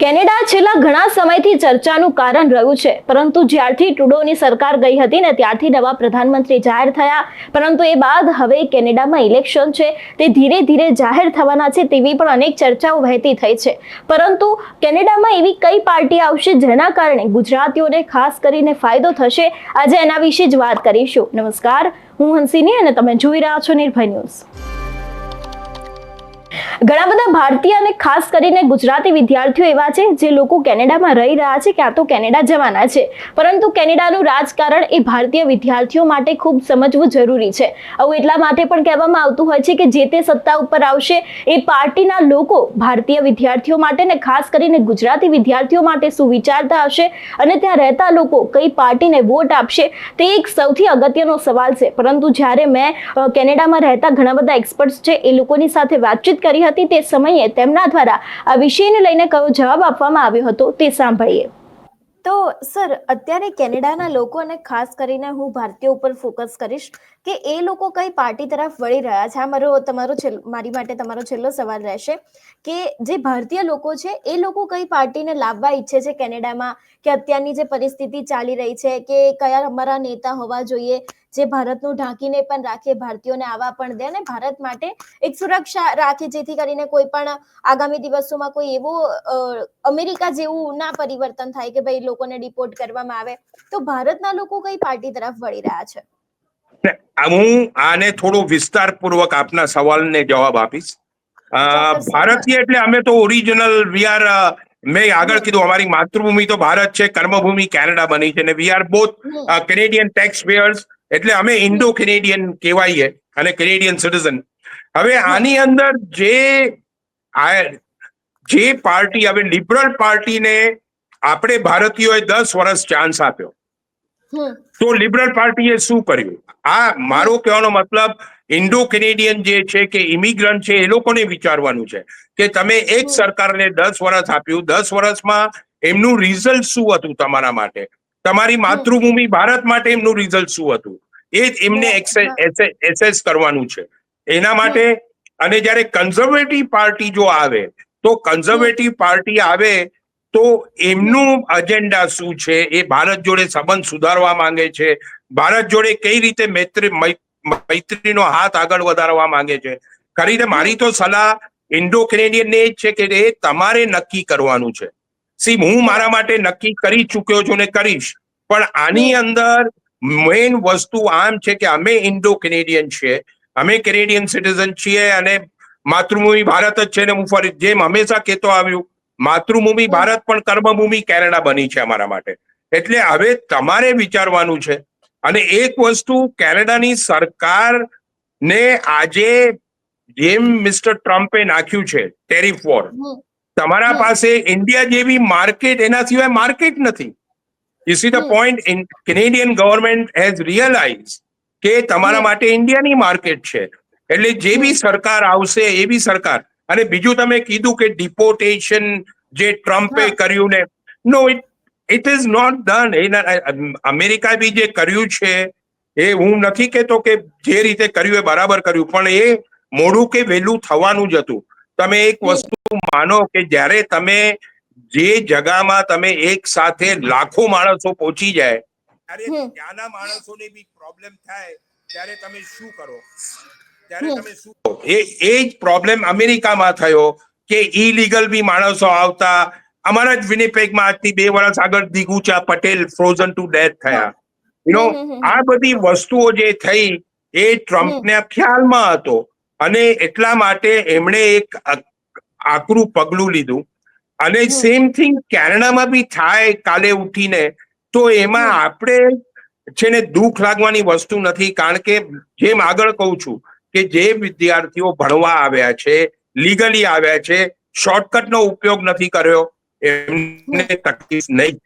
Canada છેલ્લા ઘણા સમયથી ચર્ચાનું કારણ રહ્યું છે. પરંતુ જ્યારથી ટ્રુડોની સરકાર ગઈ હતી ને ત્યારથી નવા પ્રધાનમંત્રી જાહેર થયા. પરંતુ એ બાદ હવે કેનેડામાં ઇલેક્શન છે. તે ધીરે ધીરે જાહેર થવાના છે તેવી પણ અનેક ચર્ચાઓ વહેતી થઈ છે. પરંતુ કેનેડામાં એવી કઈ પાર્ટી આવશે જેના કારણે ગુજરાતીઓને ખાસ કરીને ફાયદો થશે? આજે એના વિશે જ વાત કરીશું. નમસ્કાર. હું હંસિની અને તમે જોઈ રહ્યા છો નિર્ભય ન્યૂઝ. ઘણા બધા ભારતીય અને ખાસ કરીને ગુજરાતી વિદ્યાર્થીઓ એવા છે જે લોકો કેનેડામાં રહી રહ્યા છે ક્યાં તો કેનેડા જવાના છે. પરંતુ કેનેડાનું રાજકારણ એ ભારતીય વિદ્યાર્થીઓ માટે ખૂબ સમજવું જરૂરી છે. આવું એટલા માટે પણ કહેવામાં આવતું હોય છે કે જે તે સત્તા ઉપર આવશે એ પાર્ટીના લોકો ભારતીય વિદ્યાર્થીઓ માટે ને ખાસ કરીને ગુજરાતી વિદ્યાર્થીઓ માટે શું વિચારતા હશે અને ત્યાં રહેતા લોકો કઈ પાર્ટીને વોટ આપશે તે એક સૌથી અગત્યનો સવાલ છે. પરંતુ જ્યારે મેં કેનેડામાં રહેતા ઘણા બધા એક્સપર્ટ્સ છે એ લોકોની સાથે વાતચીત કરી તે સમયે તેમના દ્વારા આ વિષયને લઈને કયો જવાબ આપવામાં આવ્યો હતો તે સાંભળીએ. તો સર, અત્યારે કેનેડાના લોકો અને ખાસ કરીને હું ભારતીય ઉપર ફોકસ કરીશ કે એ લોકો કઈ પાર્ટી તરફ વળી રહ્યા છે? આ મારો, તમારો મારી માટે તમારો છેલ્લો સવાલ રહેશે કે જે ભારતીય લોકો છે, એ લોકો કઈ પાર્ટીને લાવવા ઈચ્છે છે કેનેડામાં? કે અત્યારની જે પરિસ્થિતિ ચાલી રહી છે કે કયા અમારા નેતા હોવા જોઈએ, જે ભારતનું ઢાંકીને પણ રાખે, ભારતીયોને આવવા પણ દે અને ભારત માટે એક સુરક્ષા રાખે, જેથી કરીને કોઈ પણ આગામી દિવસોમાં કોઈ એવો અમેરિકા જેવું ના પરિવર્તન થાય કે ભાઈ લોકોને ડિપોર્ટ કરવામાં આવે. તો ભારતના લોકો કઈ પાર્ટી તરફ વળી રહ્યા છે? હું આને થોડો વિસ્તારપૂર્વક આપના સવાલને જવાબ આપીશ. ભારતીય એટલે અમે તો ઓરિજિનલ વી આર મેં આગળ કીધું અમારી માતૃભૂમિ તો ભારત છે કર્મભૂમિ કેનેડા બની છે ને we are both. Canadian tax payers એટલે અમે ઇન્ડો કેનેડિયન કહેવાઈએ અને કેનેડિયન સિટીઝન હવે આની અંદર જે જે પાર્ટી હવે લિબરલ પાર્ટીને આપણે ભારતીયોએ દસ વર્ષ ચાન્સ આપ્યો. તો લિબરલ પાર્ટીએ શું કર્યું? આ મારો કહેવાનો મતલબ ઇન્ડો કેનેડિયન જે છે કે ઇમિગ્રન્ટ છે એ લોકોને વિચારવાનું છે કે તમે એક. સરકારને દસ વર્ષ આપ્યું. દસ વર્ષમાં એમનું રિઝલ્ટ શું હતું તમારા માટે? તમારી માતૃભૂમિ ભારત માટે એમનું રિઝલ્ટ શું હતું? એ જ એમને એસેસ કરવાનું છે. એના માટે અને જ્યારે કન્ઝર્વેટિવ પાર્ટી જો આવે તો કન્ઝર્વેટિવ પાર્ટી આવે તો એમનું અજેન્ડા શું છે? એ ભારત જોડે સંબંધ સુધારવા માંગે છે. ભારત જોડે કઈ રીતે મૈત્રી મૈત્રીનો હાથ આગળ વધારવા માંગે છે? ખરી મારી તો સલાહ ઇન્ડો કેનેડિયન એ જ છે કે એ તમારે નક્કી કરવાનું છે. સી હું મારા માટે નક્કી કરી ચૂક્યો છું ને કરીશ. પણ આની અંદર મેઇન વસ્તુ આમ છે કે અમે ઇન્ડો કેનેડિયન છીએ. અમે કેનેડિયન સિટીઝન છીએ અને માતૃભૂમિ ભારત જ છે ને હું ફરી, જેમ હંમેશા કહેતો આવ્યું માતૃભૂમિ ભારત પણ કર્મભૂમિ કેનેડા બની છે અમારા માટે. એટલે હવે તમારે વિચારવાનું છે. અને એક વસ્તુ કેનેડાની સરકાર ને આજે જેમ મિસ્ટર ટ્રમ્પે નાખ્યું છે ટેરિફ વોર તમારા પાસે ઇન્ડિયા જેવી માર્કેટ એના સિવાય માર્કેટ નથી. You see the. Point Canadian government has realise કે તમારા માટે ઇન્ડિયાની માર્કેટ છે. એટલે જે બી સરકાર આવશે એ બી સરકાર અને બીજું તમે કીધું કે ડિપોર્ટેશન જે ટ્રમ્પે કર્યું ને no it it is not done એના અમેરિકા બી જે કર્યું છે એ હું નથી કહેતો કે જે રીતે કર્યું એ બરાબર કર્યું પણ એ મોડું કે વહેલું થવાનું જ હતું. તમે એક વસ્તુ માનો કે જ્યારે તમે જે જગામાં તમે એક સાથે લાખો માણસો પહોંચી જાય ત્યારે. ત્યાંના માણસોને બી પ્રોબ્લેમ થાય ત્યારે તમે શું કરો? ત્યારે તમે શું એ એ જ પ્રોબ્લેમ અમેરિકામાં થયો કે ઇલીગલ બી માણસો આવતા. અમારા જ વિનિપેગમાં આજથી બે વર્ષ આગળ Dingucha Patel frozen to death થયા. You know. આ બધી વસ્તુઓ જે થઈ એ ટ્રમ્પને ખ્યાલમાં હતો. અને એટલા માટે એમણે એક આકરું પગલું લીધું. અને સેમ થિંગ કેનેડામાં બી થાય કાલે ઉઠીને. તો એમાં આપણે છે ને દુઃખ લાગવાની વસ્તુ નથી. કારણ કે જેમ આગળ કહું છું કે જે વિદ્યાર્થીઓ ભણવા આવ્યા છે લીગલી આવ્યા છે શોર્ટકટનો ઉપયોગ નથી કર્યો એમને તકલીફ નહીં.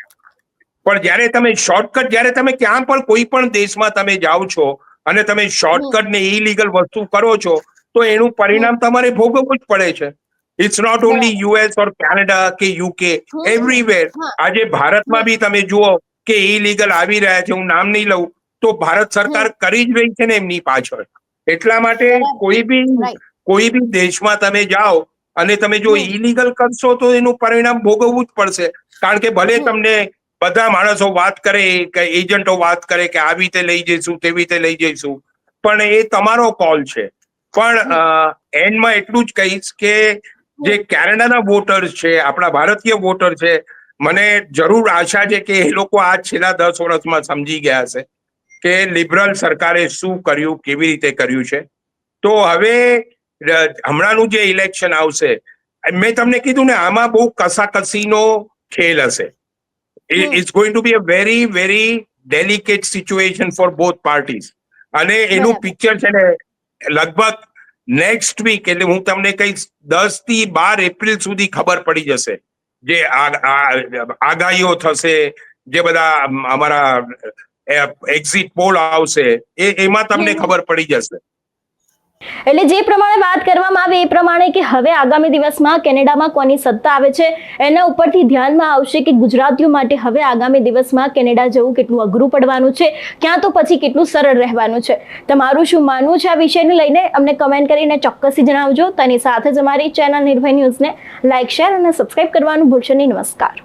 પણ જ્યારે તમે શોર્ટકટ જ્યારે તમે ક્યાં પણ કોઈ પણ દેશમાં તમે જાઓ છો અને તમે શોર્ટકટ ને ઇલીગલ વસ્તુ કરો છો તો એનું પરિણામ તમારે ભોગવવું જ પડે છે. It's not only US or Canada કે યુકે એવરીવેર આજે ભારતમાં બી તમે જુઓ કે ઇલીગલ આવી રહ્યા છે હું નામ નહીં લઉં તો ભારત સરકાર કરી જ રહી છે ને એમની પાછળ. એટલા માટે કોઈ બી કોઈ બી દેશમાં તમે જાઓ અને તમે જો ઇલીગલ કરશો તો એનું પરિણામ ભોગવવું જ પડશે. કારણ કે ભલે તમને બધા માણસો વાત કરે કે એજન્ટો વાત કરે કે આવી રીતે લઈ જઈશું તેવી રીતે લઈ જઈશું. પણ એ તમારો કોલ છે. પણ એન્ડમાં એટલું જ કહીશ કે જે કેનેડાના વોટર્સ છે આપણા ભારતીય વોટર છે મને જરૂર આશા છે કે એ લોકો આ છેલ્લા દસ વર્ષમાં સમજી ગયા છે કે લિબરલ સરકારે શું કર્યું કેવી રીતે કર્યું છે? તો હવે હમણાંનું જે ઇલેક્શન આવશે મેં તમને કીધું ને આમાં બહુ કસાકસીનો ખેલ હશે. It's going to be a very very delicate situation for both parties અને એનું પિક્ચર છે ને લગભગ નેક્સ્ટ વીક એટલે હું તમને કહીશ દસથી બાર એપ્રિલ સુધી ખબર પડી જશે જે આગાહીઓ થશે જે બધા અમારા એક્ઝિટ પોલ આવશે. એ એમાં તમને ખબર પડી જશે. એટલે જે પ્રમાણે વાત કરવામાં આવે એ પ્રમાણે કે હવે આગામી દિવસમાં કેનેડામાં કોની સત્તા આવે છે એના ઉપરથી ધ્યાનમાં આવશે કે ગુજરાતીઓ માટે હવે આગામી દિવસમાં કેનેડા જવું કેટલું અઘરું પડવાનું છે ક્યાં તો પછી કેટલું સરળ રહેવાનું છે. તમારું શું માનવું છે આ વિષયને લઈને? અમને કમેન્ટ કરીને ચોક્કસથી જણાવજો. તેની સાથે જ અમારી ચેનલ નિર્ભય ન્યૂઝને લાઇક શેર અને સબસ્ક્રાઇબ કરવાનું ભૂલશો નહીં. નમસ્કાર.